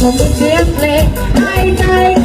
Come with me, play. night, night.